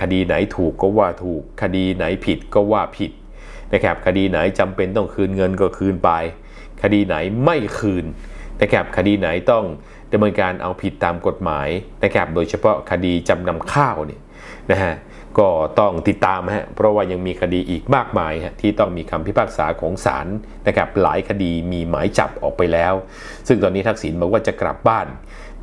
คดีไหนถูกก็ว่าถูก คดีไหนผิดก็ว่าผิดนะครับคดีไหนจำเป็นต้องคืนเงินก็คืนไป คดีไหนไม่คืนนะครับคดีไหนต้องดำเนินการเอาผิดตามกฎหมายนะครับโดยเฉพาะคดีจำนำข้าวเนี่ยนะฮะก็ต้องติดตามฮะเพราะว่ายังมีคดีอีกมากมายฮะที่ต้องมีคำพิพากษาของศาลนะครับหลายคดีมีหมายจับออกไปแล้ว ซึ่งตอนนี้ทักษิณบอกว่าจะกลับบ้าน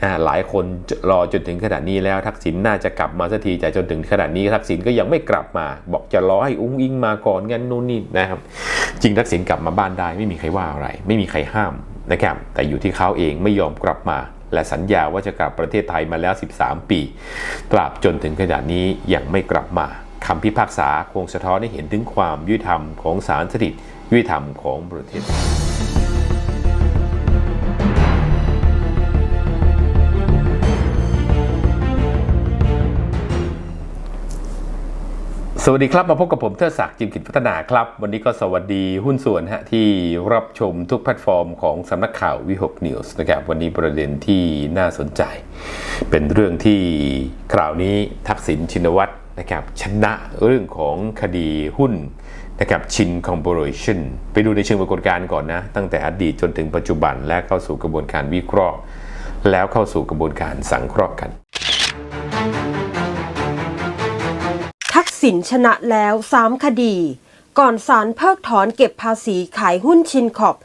นะหลายคนรอจนถึงขนาดนี้แล้วทักษิณน่าจะกลับมาสักทีแต่จนถึงขนาดนี้ทักษิณก็ยังไม่กลับมา บอกจะรอให้อุ้งอิงมาก่อนงั้นนู่นนี่นะครับ จริงทักษิณกลับมาบ้านได้ไม่มีใครว่าอะไร ไม่มีใครห้ามนะครับแต่อยู่ที่เขาเองไม่ยอมกลับมา และสัญญาว่าจะกลับประเทศไทยมาแล้ว 13 ปีตราบจนถึงขนาดนี้ยังไม่กลับมาคำพิพากษาคงสะท้อนให้เห็นถึงความยุติธรรมของศาลสถิตยุติธรรมของประเทศ สวัสดีครับ มาพบกับผมเทิดศักดิ์จิมกิจพัฒนาครับ วันนี้ก็สวัสดีหุ้นส่วนฮะที่รับชมทุกแพลตฟอร์มของสำนักข่าววิหกนิวส์นะครับ วันนี้ประเด็นที่น่าสนใจ เป็นเรื่องที่คราวนี้ทักษิณชินวัตรนะครับชนะเรื่องของคดีหุ้นนะครับชินคอม p o r a t i o n ไปดูในเชิงปรากฏการณ์ก่อนนะ ตั้งแต่อดีตจนถึงปัจจุบันและเข้าสู่กระบวนการวิเคราะห์ แล้วเข้าสู่กระบวนการสังเคราะห์กัน ทักษิณชนะแล้ว 3 คดี ก่อนศาลเพิกถอนเก็บภาษีขายหุ้นชินขอบ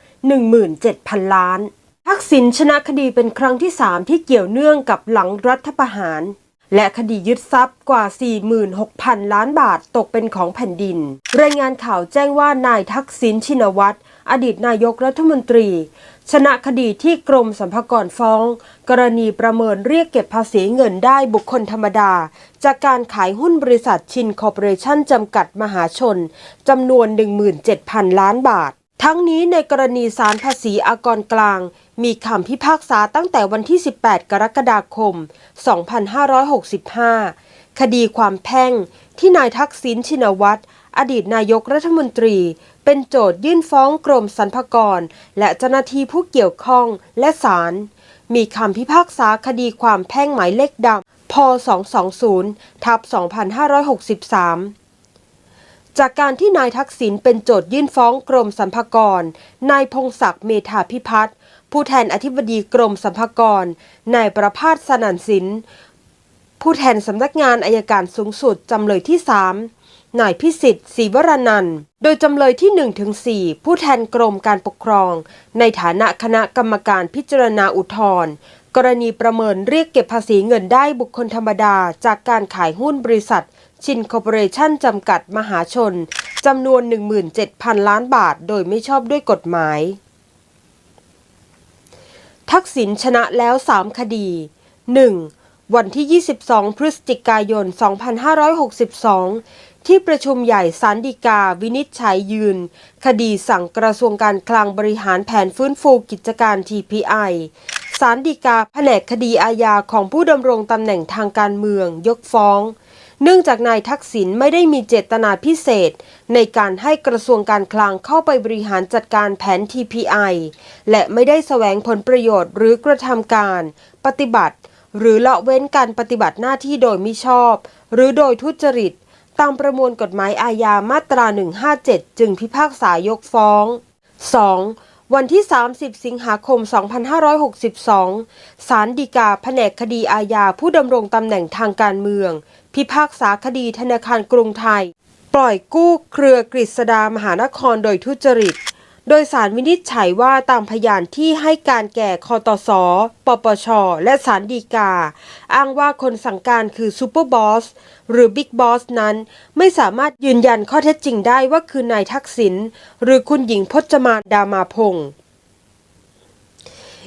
17,000 ล้าน ทักษิณชนะคดีเป็นครั้งที่ 3 ที่เกี่ยวเนื่องกับหลังรัฐประหาร และคดียึดทรัพย์กว่า 46,000 ล้านบาทตกเป็นของแผ่นดิน รายงานข่าวแจ้งว่านายทักษิณชินวัตรอดีตนายกรัฐมนตรี ชนะคดีที่กรมสรรพากรฟ้อง กรณีประเมินเรียกเก็บภาษีเงินได้บุคคลธรรมดา จากการขายหุ้นบริษัทชินคอร์ปอเรชั่นจำกัดมหาชนจำนวน 17,000 ล้านบาท ทั้งนี้ในกรณีสารภาษีอากรกลาง มีคำพิพากษาตั้งแต่วันที่ 18 กรกฎาคม 2565 คดีความแพ่งที่นายทักษิณชินวัตร อดีตนายกรัฐมนตรี เป็นโจทยื่นฟ้องกรมสรรพากร และเจ้าหน้าที่ผู้เกี่ยวข้องและศาลมีคำพิพากษาคดีความแพ่งหมายเลขดำพ220ทับ2563จากการที่นายทักษิณเป็นโจทยื่นฟ้องกรมสรรพากร นายพงศักดิ์เมธาพิพัฒน์ผู้แทนอธิบดีกรมสรรพากร นายประพาสสนันสิน ผู้แทนสำนักงานอายการสูงสุดจำเลยที่3 นายพิสิทธิ์ศรีวรนันท์โดยจำเลยที่1-4ผู้แทนกรมการปกครอง ในฐานะคณะกรรมการพิจารณาอุทธรณ์กรณีประเมินเรียกเก็บภาษีเงินได้บุคคลธรรมดา จากการขายหุ้นบริษัท ชินคอร์ปอเรชั่นจำกัดมหาชนจำนวน 17,000 ล้านบาท โดยไม่ชอบด้วยกฎหมาย ทักษิณชนะแล้ว 3 คดี 1. วันที่ 22 พฤศจิกายน 2562 ที่ประชุมใหญ่สารดีกาวินิจฉัยยืน คดีสั่งกระทรวงการคลังบริหารแผนฟื้นฟูกิจการ TPI สารดีกาแผนกคดีอาญาของผู้ดำรงตำแหน่งทางการเมืองยกฟ้อง เนื่องจากนายทักษิณไม่ได้มีเจตนาพิเศษ ในการให้กระทรวงการคลังเข้าไปบริหารจัดการแผน TPI และไม่ได้แสวงผลประโยชน์หรือกระทำการ ปฏิบัติ หรือละเว้นการปฏิบัติหน้าที่โดยมิชอบ หรือโดยทุจริต ตามประมวลกฎหมายอาญามาตรา 157 จึงพิพากษายกฟ้อง 2. วันที่ 30 สิงหาคม 2562 ศาลฎีกาแผนกคดีอาญาผู้ดำรงตำแหน่งทางการเมือง พิพากษาคดีธนาคารกรุงไทย ปล่อยกู้เครือกฤษดามหานครโดยทุจริต โดยสารวินิจฉัยว่าตามพยานที่ให้การแก่คอตสปปช และสารดีกา อ้างว่าคนสั่งการคือซูเปอร์บอสหรือบิ๊กบอสนั้น ไม่สามารถยืนยันข้อเท็จจริงได้ว่าคือนายทักษิณหรือคุณหญิงพจมานดามาพงศ์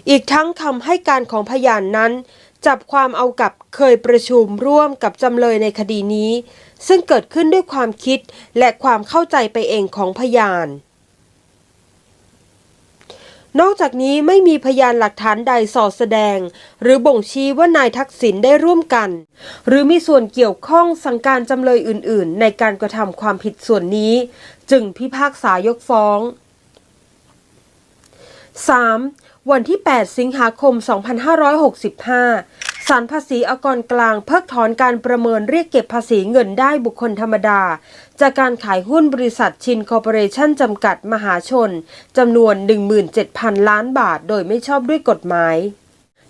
อีกทั้งคำให้การของพยานนั้น จับความเอากับเคยประชุมร่วมกับจำเลยในคดีนี้ ซึ่งเกิดขึ้นด้วยความคิดและความเข้าใจไปเองของพยาน นอกจากนี้ไม่มีพยานหลักฐานใดสอดแสดง หรือบ่งชี้ว่านายทักษิณได้ร่วมกัน หรือมีส่วนเกี่ยวข้องสั่งการจำเลยอื่น ๆ ในการกระทำความผิดส่วนนี้ จึงพิพากษายกฟ้อง 3. วันที่ 8 สิงหาคม 2565สารภาษีอากรกลางเพิกถอนการประเมินเรียกเก็บภาษีเงินได้บุคคลธรรมดา จากการขายหุ้นบริษัทชินคอร์ปอเรชั่นจำกัดมหาชนจำนวน 17,000 ล้านบาท โดยไม่ชอบด้วยกฎหมาย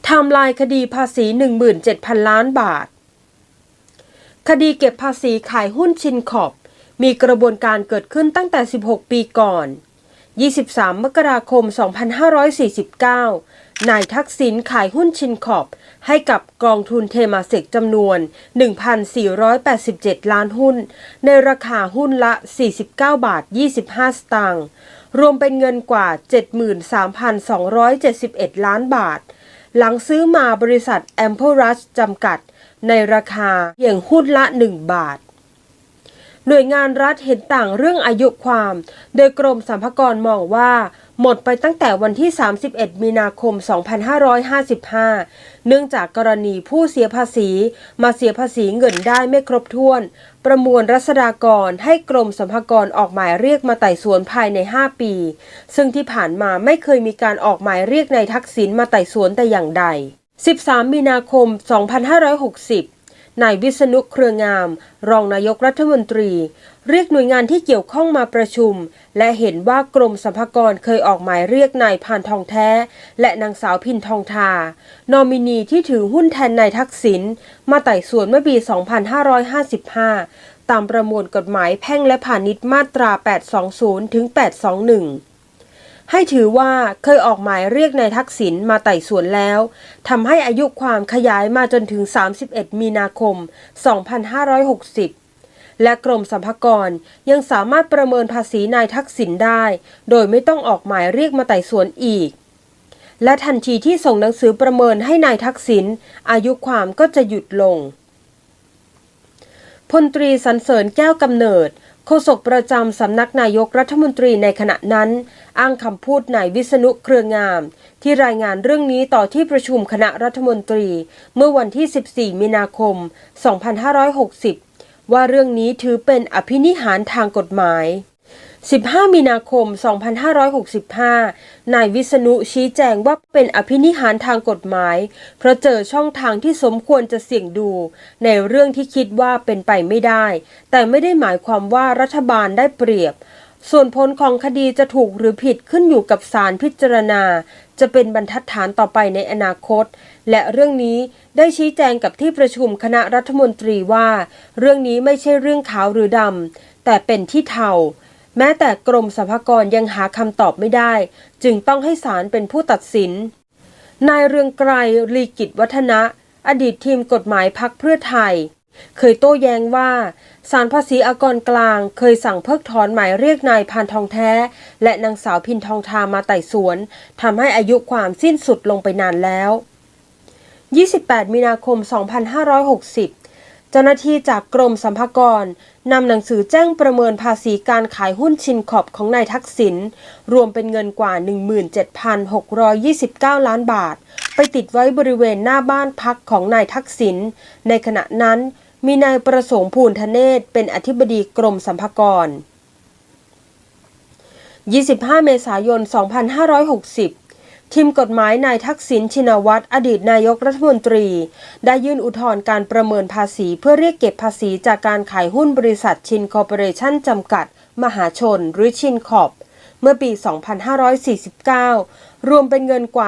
ไทม์ไลน์คดีภาษี 17,000 ล้านบาท คดีเก็บภาษีขายหุ้นชินคอปมีกระบวนการเกิดขึ้นตั้งแต่ 16 ปีก่อน 23 มกราคม 2549 นายทักษิณขายหุ้นชินขอบ ให้กับกองทุนเทมาเซกจำนวน 1,487 ล้านหุ้น ในราคาหุ้นละ 49 บาท 25 สตางค์รวมเป็นเงินกว่า 73,271 ล้านบาท หลังซื้อมาบริษัท a m p l e Rush จำกัด ในราคาเพียงหุ้นละ 1 บาท หน่วยงานรัฐเห็นต่างเรื่องอายุความ โดยกรมสรรพากรมองว่า หมดไปตั้งแต่วันที่ 31 มีนาคม 2555 เนื่องจากกรณีผู้เสียภาษี มาเสียภาษีเงินได้ไม่ครบถ้วน ประมวลรัษฎากรให้กรมสรรพากรออกหมายเรียกมาไต่สวนภายใน 5 ปี ซึ่งที่ผ่านมาไม่เคยมีการออกหมายเรียกนายทักษิณมาไต่สวนแต่อย่างใด 13 มีนาคม 2560 นายวิษณุเครืองาม รองนายกรัฐมนตรี เรียกหน่วยงานที่เกี่ยวข้องมาประชุม และเห็นว่ากรมสรรพากรเคยออกหมายเรียกนายพานทองแท้ และนางสาวพินทองทา นอมินีที่ถือหุ้นแทนนายทักษิณมาไต่สวนเมื่อปี 2555 ตามประมวลกฎหมายแพ่งและพาณิชย์มาตรา 820 ถึง 821 ให้ถือว่าเคยออกหมายเรียกนายทักษิณมาไต่สวนแล้วทำให้อายุความขยายมาจนถึง 31 มีนาคม 2560 และกรมสรรพากรยังสามารถประเมินภาษีนายทักษิณได้ โดยไม่ต้องออกหมายเรียกมาไต่สวนอีก และทันทีที่ส่งหนังสือประเมินให้นายทักษิณอายุความก็จะหยุดลงพลตรีสรรเสริญแก้วกำเนิด โฆษกประจำสำนักนายกรัฐมนตรีในขณะนั้น อ้างคำพูดนายวิษณุเครืองาม ที่รายงานเรื่องนี้ต่อที่ประชุมคณะรัฐมนตรี เมื่อวันที่ 14 มีนาคม 2560 ว่าเรื่องนี้ถือเป็นอภินิหารทางกฎหมาย 15 มีนาคม 2565 นายวิษณุชี้แจงว่าเป็นอภินิหารทางกฎหมาย เพราะเจอช่องทางที่สมควรจะเสี่ยงดู ในเรื่องที่คิดว่าเป็นไปไม่ได้ แต่ไม่ได้หมายความว่ารัฐบาลได้เปรียบ ส่วนผลของคดีจะถูกหรือผิดขึ้นอยู่กับศาลพิจารณา จะเป็นบรรทัดฐานต่อไปในอนาคต และเรื่องนี้ได้ชี้แจงกับที่ประชุมคณะรัฐมนตรีว่า เรื่องนี้ไม่ใช่เรื่องขาวหรือดำแต่เป็นที่เทา แม้แต่กรมสรรพากรยังหาคำตอบไม่ได้ จึงต้องให้ศาลเป็นผู้ตัดสิน นายเรืองไกรลีกิจวัฒนะ อดีตทีมกฎหมายพักเพื่อไทย เคยโต้แย้งว่าศาลภาษีอากรกลางเคยสั่งเพิกถอนหมายเรียกนายพานทองแท้ และนางสาวพินทองทามาไต่สวนทำให้อายุความสิ้นสุดลงไปนานแล้ว 28 มีนาคม 2560 จ้าหน้าที่จากกรมสัมภากรนำหนังสือแจ้งประเมินภาษีการขายหุ้นชินขอบของนายทักษิณรวมเป็นเงินกว่า 17,629 ล้านบาท ไปติดไว้บริเวณหน้าบ้านพักของนายทักษิณในขณะนั้นมีนายประสงค์ภูลธเนศเป็นอธิบดีกรมสัมภากร 25 เมษายน 2560 ทีมกฎหมายนายทักษิณชินวัตรอดีตนายกรัฐมนตรี ได้ยื่นอุทธรณ์การประเมินภาษีเพื่อเรียกเก็บภาษีจากการขายหุ้นบริษัทชินคอร์ปอเรชั่นจำกัด มหาชน หรือชินคอปเมื่อปี 2549 รวมเป็นเงินกว่า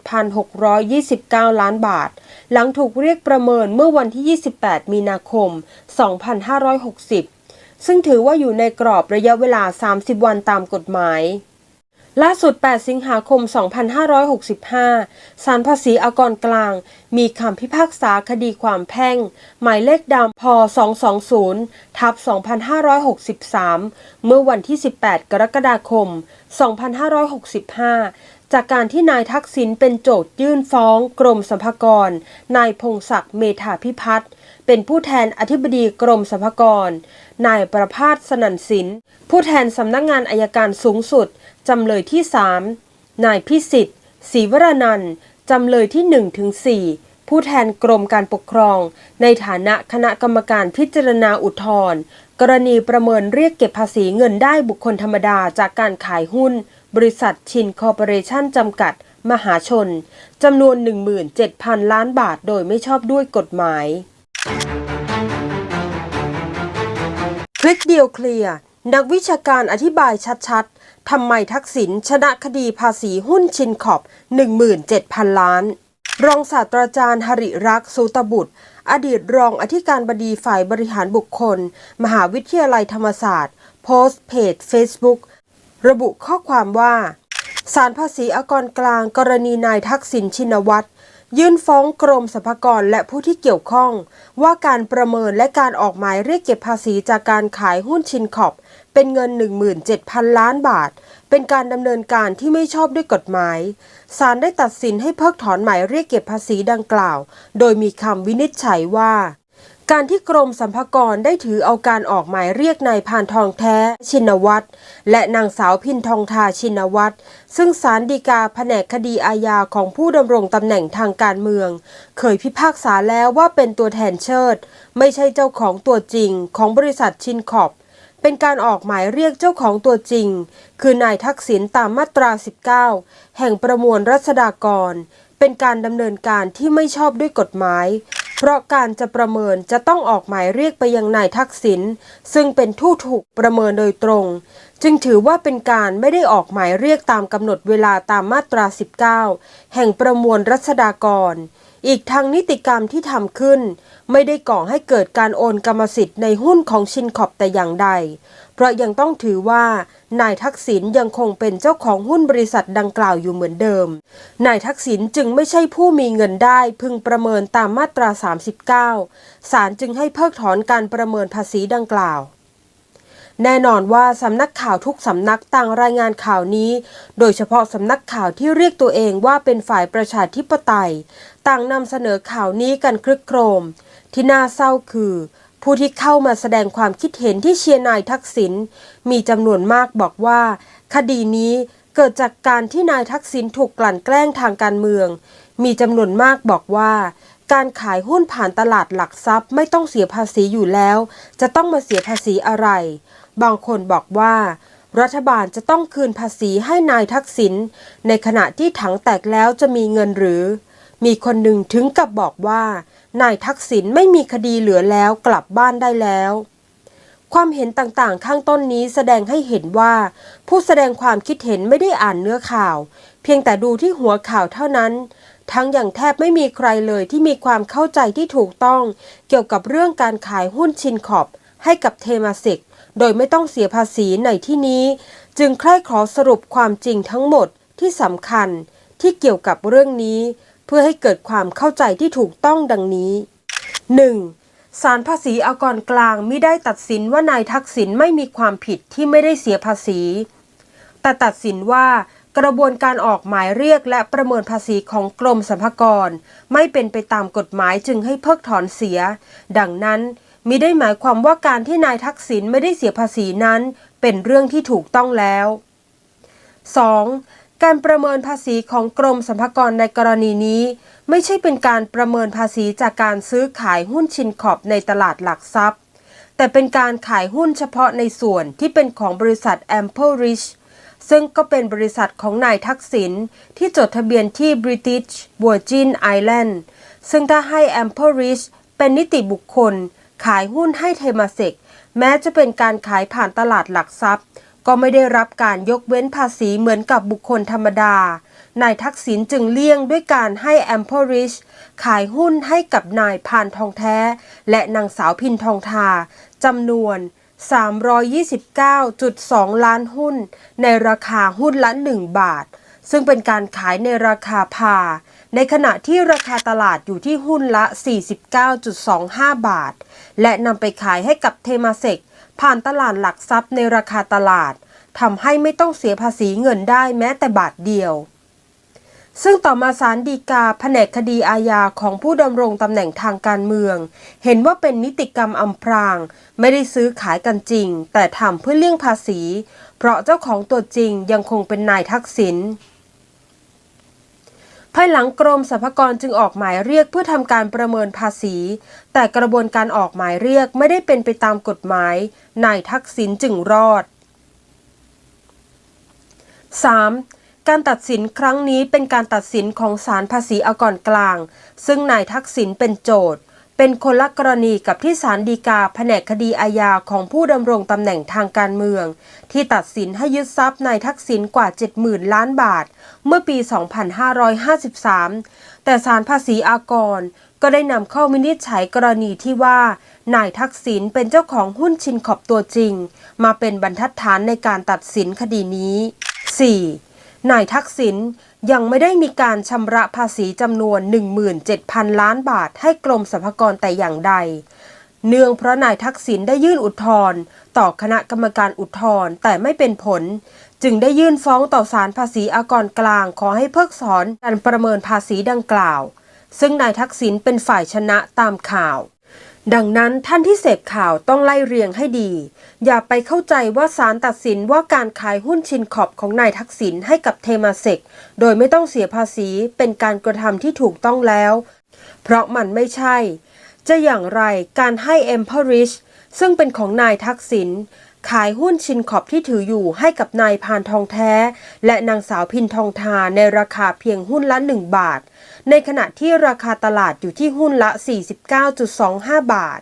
17,629 ล้านบาท หลังถูกเรียกประเมินเมื่อวันที่ 28 มีนาคม 2560 ซึ่งถือว่าอยู่ในกรอบระยะเวลา 30 วันตามกฎหมาย ล่าสุด 8 สิงหาคม 2565 ศาลภาษีอากรกลาง มีคำพิพากษาคดีความแพ่ง หมายเลขดำพ220ทับ2563 เมื่อวันที่ 18 กรกฎาคม 2565 จากการที่นายทักษิณเป็นโจทยื่นฟ้องกรมสรรพากร นายพงศักดิ์เมธาพิพัฒน์ เป็นผู้แทนอธิบดีกรมสรรพากร นายประพาสสนันสิน ผู้แทนสำนักงานอายการสูงสุด จำเลยที่ 3 นายพิสิทธิ์ศรีวรนันท์จำเลยที่1ถึง4ผู้แทนกรมการปกครอง ในฐานะคณะกรรมการพิจารณาอุทธรณ์กรณีประเมินเรียกเก็บภาษีเงินได้บุคคลธรรมดาจากการขายหุ้น บริษัทชินคอร์ปอเรชั่นจำกัด มหาชน จำนวน 17,000 ล้านบาทโดยไม่ชอบด้วยกฎหมาย คลิกเดียวเคลียร์นักวิชาการอธิบายชัดๆ ทำไมทักษิณชนะคดีภาษีหุ้นชินขอบ 17,000 ล้าน รองศาสตราจารย์หริรักษ์สุตบุตร อดีตรองอธิการบดีฝ่ายบริหารบุคคล มหาวิทยาลัยธรรมศาสตร์ โพสต์เพจ Facebook ระบุข้อความว่าศาลภาษีอากรกลางกรณีนายทักษิณชินวัตร ยื่นฟ้องกรมสรรพากรและผู้ที่เกี่ยวข้อง ว่าการประเมินและการออกหมายเรียกเก็บภาษีจากการขายหุ้นชินขอบ เป็นเงิน 17,000 ล้านบาท เป็นการดำเนินการที่ไม่ชอบด้วยกฎหมายศาลได้ตัดสินให้เพิกถอนหมายเรียกเก็บภาษีดังกล่าว โดยมีคำวินิจฉัยว่า การที่กรมสรรพากรได้ถือเอาการออกหมายเรียกนายพานทองแท้ชินวัตรและนางสาวพินทองทาชินวัตรซึ่งศาลฎีกาแผนกคดีอาญาของผู้ดำรงตำแหน่งทางการเมือง เคยพิพากษาแล้วว่าเป็นตัวแทนเชิด ไม่ใช่เจ้าของตัวจริงของบริษัทชินขอบเป็นการออกหมายเรียกเจ้าของตัวจริง คือนายทักษิณตามมาตรา 19 แห่งประมวลรัษฎากร เป็นการดำเนินการที่ไม่ชอบด้วยกฎหมาย เพราะการจะประเมินจะต้องออกหมายเรียกไปยังนายทักษิณซึ่งเป็นผู้ถูกประเมินโดยตรง จึงถือว่าเป็นการไม่ได้ออกหมายเรียกตามกำหนดเวลาตามมาตรา 19 แห่งประมวลรัษฎากร อีกทางนิติกรรมที่ทำขึ้น ไม่ได้ก่อให้เกิดการโอนกรรมสิทธิ์ในหุ้นของชินขอบแต่อย่างใด เพราะยังต้องถือว่า นายทักษิณยังคงเป็นเจ้าของหุ้นบริษัทดังกล่าวอยู่เหมือนเดิม นายทักษิณจึงไม่ใช่ผู้มีเงินได้พึงประเมินตามมาตรา 39 ศาลจึงให้เพิกถอนการประเมินภาษีดังกล่าว แน่นอนว่าสำนักข่าวทุกสำนักต่างรายงานข่าวนี้ โดยเฉพาะสำนักข่าวที่เรียกตัวเองว่าเป็นฝ่ายประชาธิปไตย ต่างนำเสนอข่าวนี้กันคลึกโครม ที่น่าเศร้าคือ ผู้ที่เข้ามาแสดงความคิดเห็นที่เชียร์นายทักษิณมีจำนวนมากบอกว่า คดีนี้เกิดจากการที่นายทักษิณถูกกลั่นแกล้งทางการเมือง มีจำนวนมากบอกว่า การขายหุ้นผ่านตลาดหลักทรัพย์ไม่ต้องเสียภาษีอยู่แล้ว จะต้องมาเสียภาษีอะไร บางคนบอกว่า รัฐบาลจะต้องคืนภาษีให้นายทักษิณในขณะที่ถังแตกแล้วจะมีเงินหรือ มีคนหนึ่งถึงกับบอกว่า นายทักษิณไม่มีคดีเหลือแล้วกลับบ้านได้แล้ว ความเห็นต่างๆ ข้างต้นนี้แสดงให้เห็นว่า ผู้แสดงความคิดเห็นไม่ได้อ่านเนื้อข่าว เพียงแต่ดูที่หัวข่าวเท่านั้น ทั้งอย่างแทบไม่มีใครเลยที่มีความเข้าใจที่ถูกต้อง เกี่ยวกับเรื่องการขายหุ้นชินขอบให้กับเทมาเซกโดยไม่ต้องเสียภาษีในที่นี้ จึงใคร่ขอสรุปความจริงทั้งหมดที่สำคัญที่เกี่ยวกับเรื่องนี้ เพื่อให้เกิดความเข้าใจที่ถูกต้องดังนี้ 1. ศาลภาษีอากรกลางมิได้ตัดสินว่านายทักษิณไม่มีความผิดที่ไม่ได้เสียภาษี แต่ตัดสินว่ากระบวนการออกหมายเรียกและประเมินภาษีของกรมสรรพากร ไม่เป็นไปตามกฎหมายจึงให้เพิกถอนเสีย ดังนั้นมิได้หมายความว่าการที่นายทักษิณไม่ได้เสียภาษีนั้น เป็นเรื่องที่ถูกต้องแล้ว 2. การประเมินภาษีของกรมสรรพากรในกรณีนี้ ไม่ใช่เป็นการประเมินภาษีจากการซื้อขายหุ้นชินขอบในตลาดหลักทรัพย์ แต่เป็นการขายหุ้นเฉพาะในส่วนที่เป็นของบริษัท Ample Rich ซึ่งก็เป็นบริษัทของนายทักษิณที่จดทะเบียนที่ British Virgin Island ซึ่งถ้าให้ Ample Rich เป็นนิติบุคคล ขายหุ้นให้เทมาเซกแม้จะเป็นการขายผ่านตลาดหลักทรัพย์ ก็ไม่ได้รับการยกเว้นภาษีเหมือนกับบุคคลธรรมดา นายทักษิณจึงเลี่ยงด้วยการให้ Ample Rich ขายหุ้นให้กับนายพานทองแท้ และนางสาวพินทองทาจำนวน 329.2 ล้านหุ้น ในราคาหุ้นละ 1 บาท ซึ่งเป็นการขายในราคาพา ในขณะที่ราคาตลาดอยู่ที่หุ้นละ 49.25 บาท และนำไปขายให้กับเทมาเซก ผ่านตลาดหลักทรัพย์ในราคาตลาดทำให้ไม่ต้องเสียภาษีเงินได้แม้แต่บาทเดียว ซึ่งต่อมาศาลฎีกาแผนกคดีอาญาของผู้ดำรงตำแหน่งทางการเมือง เห็นว่าเป็นนิติกรรมอำพราง ไม่ได้ซื้อขายกันจริง แต่ทำเพื่อเลี่ยงภาษี เพราะเจ้าของตัวจริงยังคงเป็นนายทักษิณายหลังกรมสรรพากรจึงออกหมายเรียกเพื่อทำการประเมินภาษี แต่กระบวนการออกหมายเรียกไม่ได้เป็นไปตามกฎหมาย นายทักษิณจึงรอด 3. การตัดสินครั้งนี้เป็นการตัดสินของศาลภาษีอากรกลาง ซึ่งนายทักษิณเป็นโจทย์ เป็นคนละกรณีกับที่ศาลฎีกาแผนกคดีอาญาของผู้ดำรงตำแหน่งทางการเมือง ที่ตัดสินให้ยึดทรัพย์นายทักษิณกว่า 70,000 ล้านบาท เมื่อปี 2553 แต่ศาลภาษีอากร ก็ได้นำเข้าวินิจฉัยกรณีที่ว่า นายทักษิณเป็นเจ้าของหุ้นชินขอบตัวจริง มาเป็นบรรทัดฐานในการตัดสินคดีนี้ 4. นายทักษิณยังไม่ได้มีการชำระภาษีจำนวน 17,000 ล้านบาทให้กรมสรรพากรแต่อย่างใด เนื่องเพราะนายทักษิณได้ยื่นอุทธรณ์ต่อคณะกรรมการอุทธรณ์แต่ไม่เป็นผล จึงได้ยื่นฟ้องต่อศาลภาษีอากรกลางขอให้เพิกถอนการประเมินภาษีดังกล่าว ซึ่งนายทักษิณเป็นฝ่ายชนะตามข่าว ดังนั้นท่านที่เสพข่าวต้องไล่เรียงให้ดี อย่าไปเข้าใจว่าศาลตัดสินว่าการขายหุ้นชินขอบของนายทักษิณให้กับเทมาเซกโดยไม่ต้องเสียภาษีเป็นการกระทำที่ถูกต้องแล้ว เพราะมันไม่ใช่ จะอย่างไรการให้ e m p o r i s h ซึ่งเป็นของนายทักษิณ ขายหุ้นชินขอบที่ถืออยู่ให้กับนายพานทองแท้ และนางสาวพินทองทาในราคาเพียงหุ้นละ 1 บาท ในขณะที่ราคาตลาดอยู่ที่หุ้นละ 49.25 บาท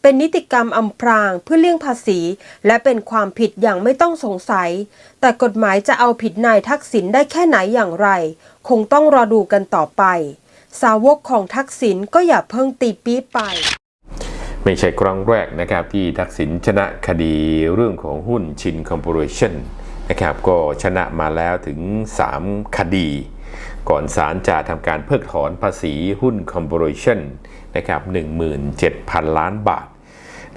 เป็นนิติกรรมอำพรางเพื่อเลี่ยงภาษี และเป็นความผิดอย่างไม่ต้องสงสัย แต่กฎหมายจะเอาผิดนายทักษิณได้แค่ไหนอย่างไร คงต้องรอดูกันต่อไป สาวกของทักษิณก็อย่าเพิ่งตีปี๊ไป ไม่ใช่ครั้งแรกนะครับที่ทักษิณชนะคดีเรื่องของหุ้นชินคอร์ปอเรชันนะครับก็ชนะมาแล้วถึง 3 คดี ก่อนศาลจะทำการเพิกถอนภาษีหุ้นคอร์ปอเรชันนะครับ17,000 ล้านบาท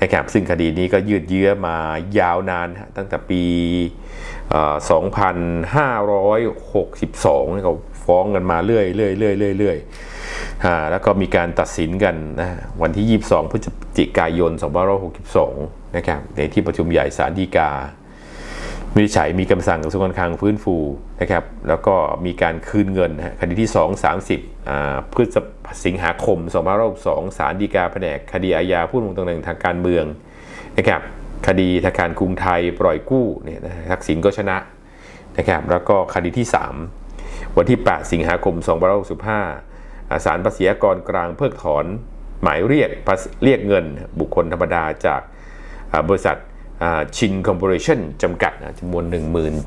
นะครับซึ่งคดีนี้ก็ยืดเยื้อมายาวนานตั้งแต่ปีเอ่อ2562นี่ก็ฟ้องกันมาเรื่อยเรื่อยเรื่อยเรื่อยเรื่อย แล้วก็มีการตัดสินกันนะวันที่ 22 พฤศจิกายน 2562 นะครับในที่ประชุมใหญ่ศาลฎีกาวินิจฉัยมีคำสั่งกระทรวงการคลังฟื้นฟูนะครับแล้วก็มีการคืนเงินคดีที่ 2 30อ่าพฤษสิงหาคม 2562ศาลฎีกาแผนกคดีอาญาผู้ดำรงตำแหน่งทางการเมืองนะครับคดีธนาคารกรุงไทยปล่อยกู้เนี่ยนะทักษิณก็ชนะนะครับแล้วก็คดีที่ 3 วันที่ 8 สิงหาคม 2565 ศาลภาษีกรกลางเพิกถอนหมายเรียกเรียกเงินบุคคลธรรมดาจากบริษัทชินคอร์ปอเรชั่นจำกัดจำนวน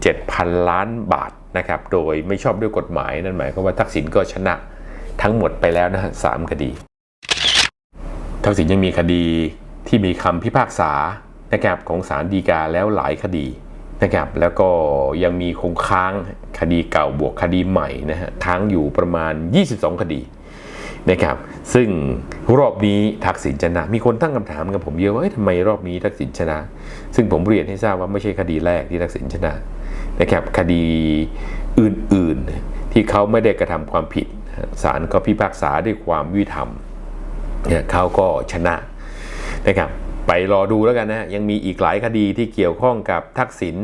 17,000 ล้านบาทนะครับ โดยไม่ชอบด้วยกฎหมาย นั่นหมายความว่าทักษิณก็ชนะทั้งหมดไปแล้วนะฮะสามคดี ทักษิณยังมีคดีที่มีคำพิพากษานะครับของศาลฎีกาแล้วหลายคดี นะครับแล้วก็ยังมีคงค้างคดีเก่าบวกคดีใหม่นะฮะค้างอยู่ประมาณ 22 คดีนะครับซึ่งรอบนี้ทักษิณชนะ มีคนตั้งคำถามกับผมเยอะว่าทำไมรอบนี้ทักษิณชนะ ซึ่งผมเรียนให้ทราบว่าไม่ใช่คดีแรกที่ทักษิณชนะนะครับคดีอื่นๆที่เขาไม่ได้กระทำความผิดศาลก็พิพากษาด้วยความยุติธรรมเนี่ยเขาก็ชนะนะครับ ไปรอดูแล้วกันนะยังมีอีกหลายคดีที่เกี่ยวข้องกับทักษิณ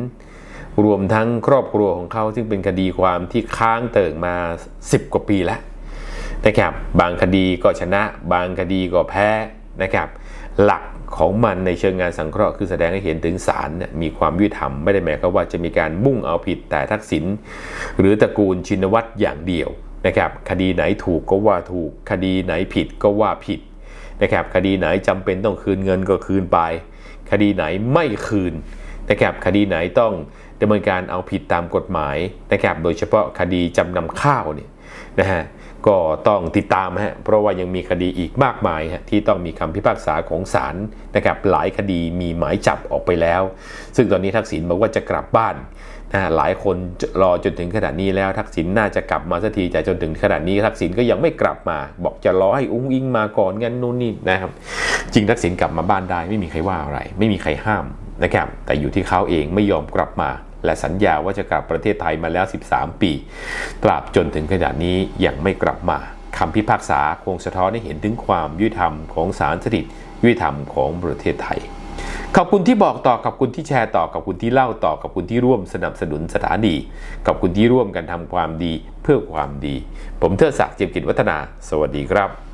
รวมทั้งครอบครัวของเขาซึ่งเป็นคดีความที่ค้างเติ่งมา 10 กว่าปีแล้วนะครับบางคดีก็ชนะ บางคดีก็แพ้นะครับหลักของมันในเชิงงานสังเคราะห์คือแสดงให้เห็นถึงศาลมีความยุติธรรมไม่ได้หมายความว่าจะมีการมุ่งเอาผิดแต่ทักษิณหรือตระกูลชินวัตรอย่างเดียวนะครับคดีไหนถูกก็ว่าถูก คดีไหนผิดก็ว่าผิด นะครับคดีไหนจำเป็นต้องคืนเงินก็คืนไป คดีไหนไม่คืนนะครับคดีไหนต้องดำเนินการเอาผิดตามกฎหมายนะครับโดยเฉพาะคดีจำนำข้าวเนี่ยนะฮะก็ต้องติดตามฮะเพราะว่ายังมีคดีอีกมากมายฮะที่ต้องมีคำพิพากษาของศาลนะครับหลายคดีมีหมายจับออกไปแล้ว ซึ่งตอนนี้ทักษิณบอกว่าจะกลับบ้าน นะหลายคนรอจนถึงขนาดนี้แล้วทักษิณน่าจะกลับมาสักทีแต่จนถึงขนาดนี้ทักษิณก็ยังไม่กลับมา บอกจะรอให้อุ้งอิงมาก่อนงั้นนู่นนี่นะครับ จริงทักษิณกลับมาบ้านได้ไม่มีใครว่าอะไร ไม่มีใครห้ามนะครับแต่อยู่ที่เขาเองไม่ยอมกลับมา และสัญญาว่าจะกลับประเทศไทยมาแล้ว 13 ปีตราบจนถึงขนาดนี้ยังไม่กลับมาคำพิพากษาคงสะท้อนให้เห็นถึงความยุติธรรมของศาลสถิตยุติธรรมของประเทศไทย ขอบคุณที่บอกต่อขอบคุณที่แชร์ต่อขอบคุณที่เล่าต่อขอบคุณที่ร่วมสนับสนุนสถานีขอบคุณที่ร่วมกันทำความดีเพื่อความดี ผมเทิดศักดิ์เจียมกิจวัฒนา สวัสดีครับ